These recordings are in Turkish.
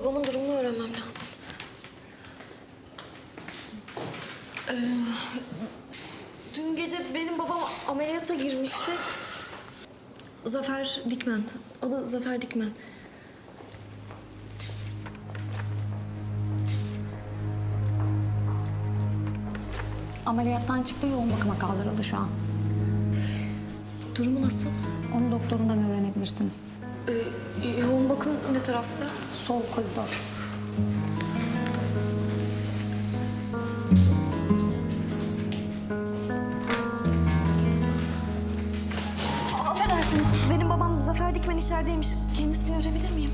babamın durumunu öğrenmem lazım. Ee, dün gece benim babam ameliyata girmişti. Zafer Dikmen. Adı Zafer Dikmen. Ameliyattan çıktı yoğun bakıma kaldırıldı şu an. Durumu nasıl? Onu doktorundan öğrenebilirsiniz. Ee, yoğun bakım ne tarafta? Sol koridor. Affedersiniz, benim babam Zafer Dikmen içerideymiş. Kendisini görebilir miyim?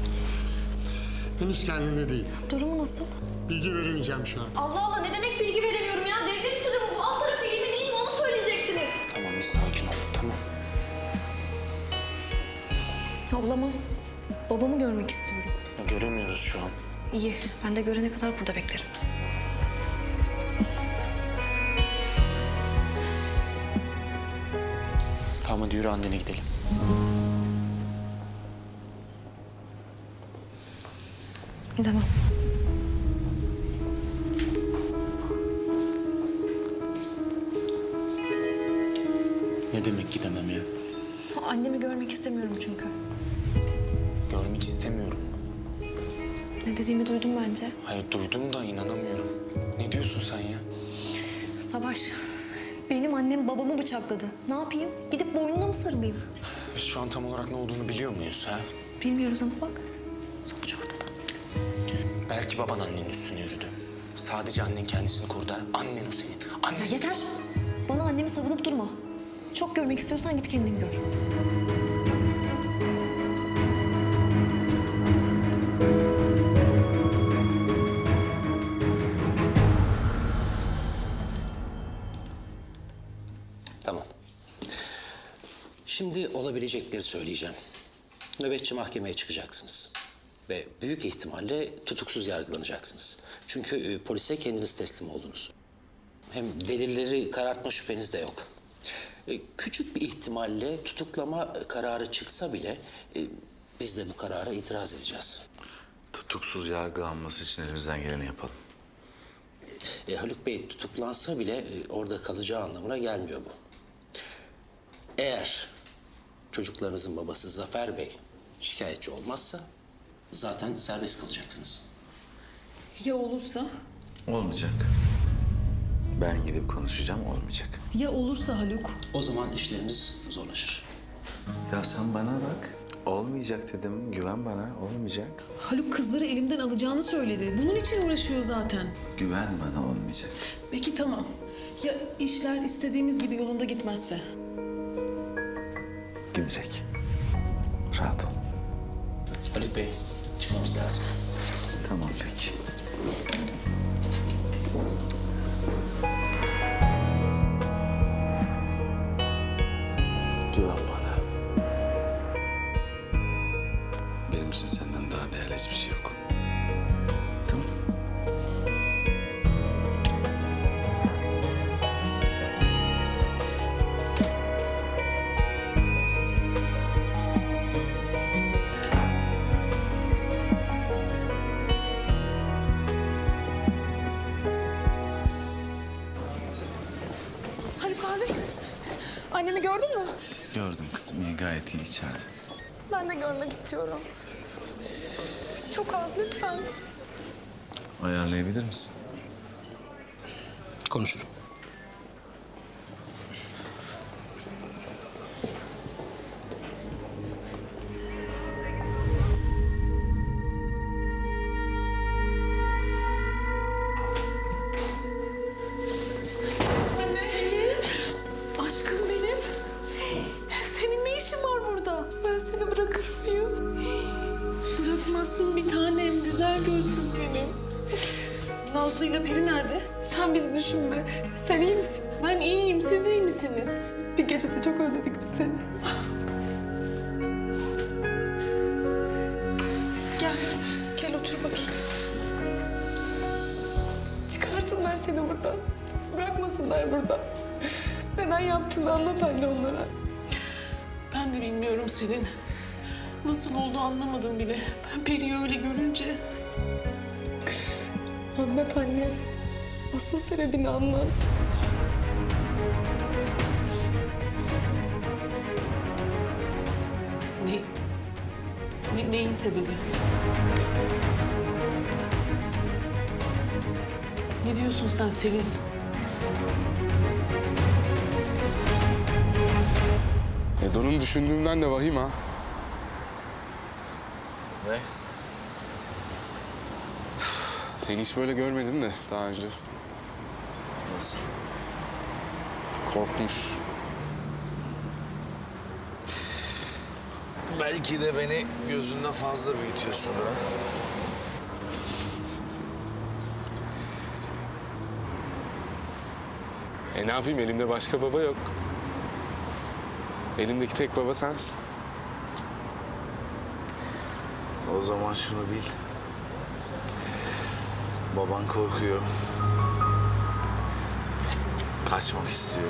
Henüz kendinde değil. Durumu nasıl? Bilgi veremeyeceğim şu an. Allah Allah ne demek bilgi görmek istiyorum. Göremiyoruz şu an. İyi, ben de görene kadar burada beklerim. Tamam hadi yürü annene gidelim. Tamam. Ne demek gidemem ya? Annemi görmek istemiyorum çünkü. Görmek istemiyorum. Ne dediğimi duydun bence. Hayır duydum da inanamıyorum. Ne diyorsun sen ya? Savaş, benim annem babamı bıçakladı. Ne yapayım? Gidip boynuna mı sarılayım? Biz şu an tam olarak ne olduğunu biliyor muyuz ha? Bilmiyoruz ama bak, sonuç ortada. Belki baban annenin üstüne yürüdü. Sadece annen kendisini korudu. ha? Annen o senin. Annen. Ya yeter. Bana annemi savunup durma. Çok görmek istiyorsan git kendin gör. Şimdi olabilecekleri söyleyeceğim. Nöbetçi mahkemeye çıkacaksınız. Ve büyük ihtimalle tutuksuz yargılanacaksınız. Çünkü e, polise kendiniz teslim oldunuz. Hem delilleri karartma şüpheniz de yok. E, Küçük bir ihtimalle tutuklama kararı çıksa bile e, biz de bu karara itiraz edeceğiz. Tutuksuz yargılanması için elimizden geleni yapalım. E, Haluk Bey tutuklansa bile e, orada kalacağı anlamına gelmiyor bu. Eğer çocuklarınızın babası Zafer Bey şikayetçi olmazsa zaten serbest kalacaksınız. Ya olursa? Olmayacak. Ben gidip konuşacağım olmayacak. Ya olursa Haluk? O zaman işlerimiz zorlaşır. Ya sen bana bak. Olmayacak dedim. Güven bana. Olmayacak. Haluk kızları elimden alacağını söyledi. Bunun için uğraşıyor zaten. Güven bana olmayacak. Peki tamam. Ya işler istediğimiz gibi yolunda gitmezse? Gidecek. Rahat ol. Haluk Bey çıkmamız lazım. Tamam peki. İyi gayet iyi içeride. Ben de görmek istiyorum. Çok az lütfen. Ayarlayabilir misin? Konuşurum. Nazlı ile Peri nerede? Sen bizi düşünme. Sen iyi misin? Ben iyiyim, siz iyi misiniz? Bir gecede çok özledik biz seni. Gel, gel otur bakayım. Çıkarsınlar seni buradan. Bırakmasınlar burada. Neden yaptığını anlat anne onlara. Ben de bilmiyorum senin. Nasıl oldu anlamadım bile. Ben Peri'yi öyle görünce Anlat anne. Asıl sebebini anlat. Ne? ne neyin sebebi? Ne diyorsun sen Selin? E durum düşündüğümden de vahim ha. Ne? Seni hiç böyle görmedim de daha önce. Nasıl? Korkmuş. Belki de beni gözünde fazla büyütüyorsundur ha. E ne yapayım elimde başka baba yok. Elimdeki tek baba sensin. O zaman şunu bil. Baban korkuyor. Kaçmak istiyor.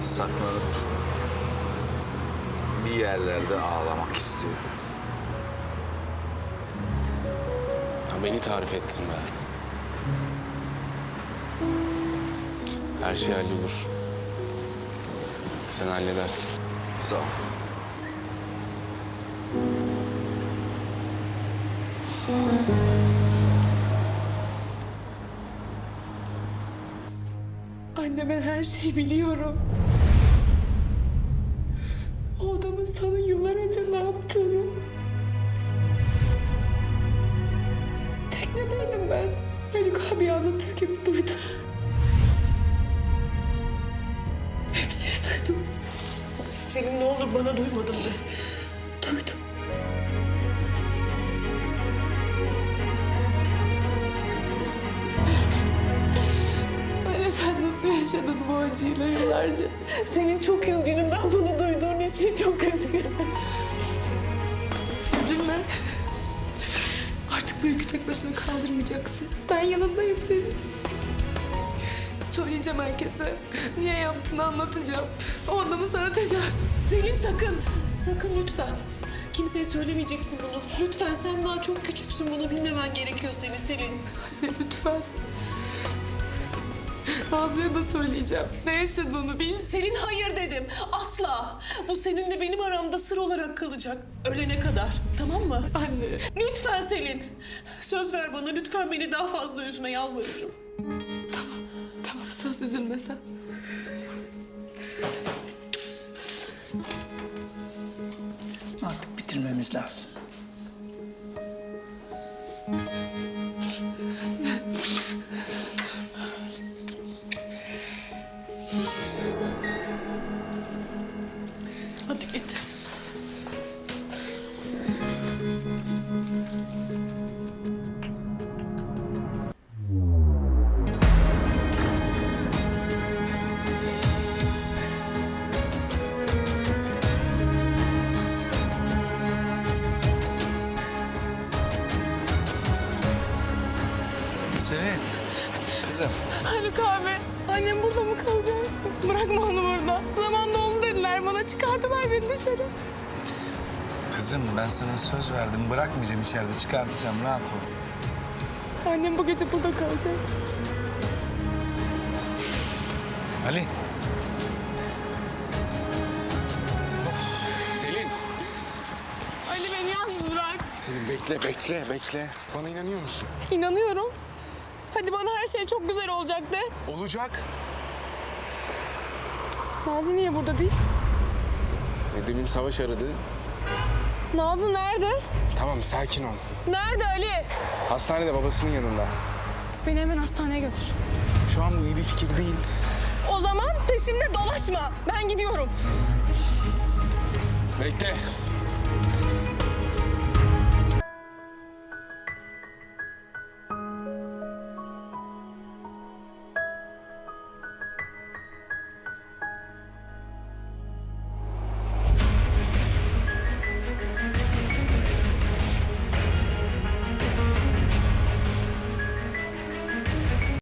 Saklanıp bir yerlerde ağlamak istiyor. Ha, beni tarif ettin be. Her şey hallolur. Sen halledersin. Sağ ol. Anne ben her şeyi biliyorum. O adamın sana yıllar önce ne yaptığını. Teknedeydim ben. Haluk abi anlatırken duydum. Hepsini duydum. Selin ne olur bana duymadın de. Yaşadın bu acıyla yıllarca? Senin çok üzgünüm ben bunu duyduğun için çok üzgünüm. Üzülme. Artık bu yükü tek başına kaldırmayacaksın. Ben yanındayım senin. Söyleyeceğim herkese. Niye yaptığını anlatacağım. O adamı sanatacağız. Selin sakın. Sakın lütfen. Kimseye söylemeyeceksin bunu. Lütfen sen daha çok küçüksün bunu bilmemen gerekiyor senin Selin. Lütfen. Nazlı'ya da söyleyeceğim. Ne yaşadığını bil. Selin hayır dedim. Asla. Bu seninle benim aramda sır olarak kalacak. Ölene kadar. Tamam mı? Anne. Lütfen Selin. Söz ver bana. Lütfen beni daha fazla üzme yalvarırım. Tamam söz üzülme sen. Artık bitirmemiz lazım. Haluk abi. Annem burada mı kalacak? Bırakma onu burada. Zaman doldu dediler bana. Çıkardılar beni dışarı. Kızım ben sana söz verdim. Bırakmayacağım içeride. Çıkartacağım. Rahat ol. Annem bu gece burada kalacak. Ali. Selin. Ali beni yalnız bırak. Selin bekle bekle bekle. Bana inanıyor musun? İnanıyorum. Hadi bana her şey çok güzel olacak de. Olacak. Nazlı niye burada değil? E, demin savaş aradı. Nazlı nerede? Tamam sakin ol. Nerede Ali? Hastanede babasının yanında. Beni hemen hastaneye götür. Şu an bu iyi bir fikir değil. O zaman peşimde dolaşma. Ben gidiyorum. Bekle.